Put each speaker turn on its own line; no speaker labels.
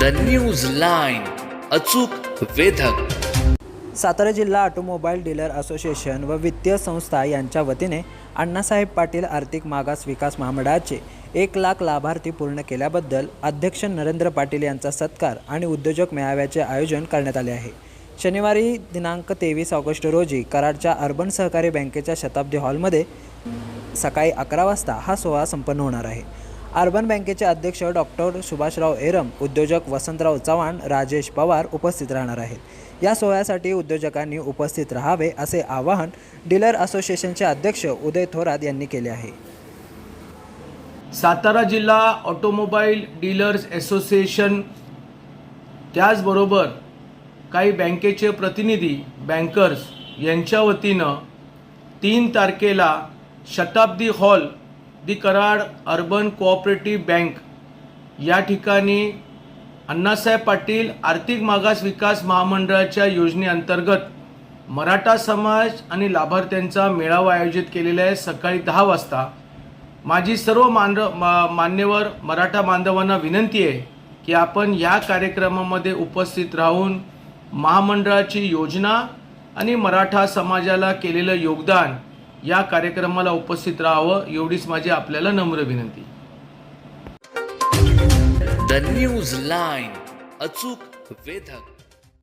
The news line अचूक वेधक.
सातारा जिल्हा automobile dealer association व वित्तीय संस्था यांच्या वतीने अण्णासाहेब पाटील आर्थिक मागास विकास महामंडळाचे एक लाख लाभार्थी पूर्ण केल्याबद्दल अध्यक्ष नरेंद्र पाटील यांचा सत्कार आणि उद्योजक मेळाव्याचे आयोजन करण्यात आले आहे. शनिवारी दिनांक तेवीस ऑगस्ट रोजी कराडच्या अर्बन सहकारी बँकेच्या शताब्दी हॉलमध्ये सकाळी अकरा वाजता हा सोहळा संपन्न होणार आहे. अर्बन बँकेचे अध्यक्ष डॉक्टर सुभाषराव एरम उद्योजक वसंतराव चव्हाण राजेश पवार उपस्थित राहणार आहेत. या सोहळ्यासाठी उद्योजकांनी उपस्थित राहावे असे आवाहन डीलर असोसिएशनचे अध्यक्ष उदय थोरात यांनी केले आहे.
सातारा जिल्हा ऑटोमोबाईल डीलर्स असोसिएशन त्याचबरोबर काही बँकेचे प्रतिनिधी बँकर्स यांच्या वतीनं तीन तारखेला Shatabdi hall the Karad urban cooperative bank. या ठिकाणी अण्णासाहेब पाटील आर्थिक मागास विकास महामंडळाच्या योजनेअंतर्गत मराठा समाज आणि लाभार्थ्यांचा मेळावा आयोजित केलेला आहे सकाळी दहा वाजता. माझी सर्व मान मा- मान्यवर मराठा बांधवांना विनंती आहे की आपण या कार्यक्रमामध्ये उपस्थित राहून महामंडळाची योजना आणि मराठा समाजाला केलेलं योगदान या कार्यक्रमाला उपस्थित राहावं एवढीच माझी आपल्याला नम्र विनंती.
द न्यूज लाईन अचूक वेधक.